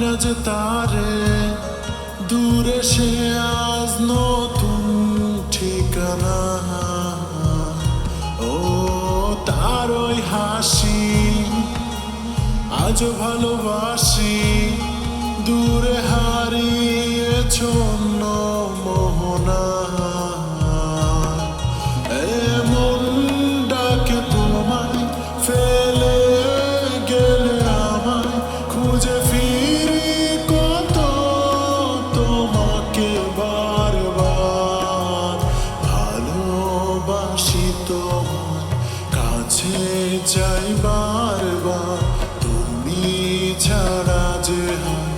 না যে তারে দূরে সে আজ নতুন ঠিকানা। ও তার ওই হাসি আজও ভালোবাসি। তোমাকে বারবার ভালোবাসি তোমার কাছে যাই বারবার তুমি ছাড়া যে হয়।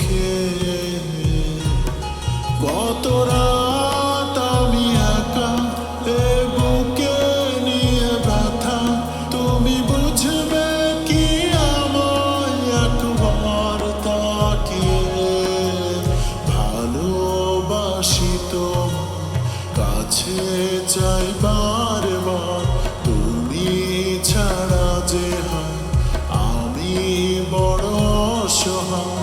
চাই বারবার তুমি ছাড়া যে হয় আমি বড় অসহায়।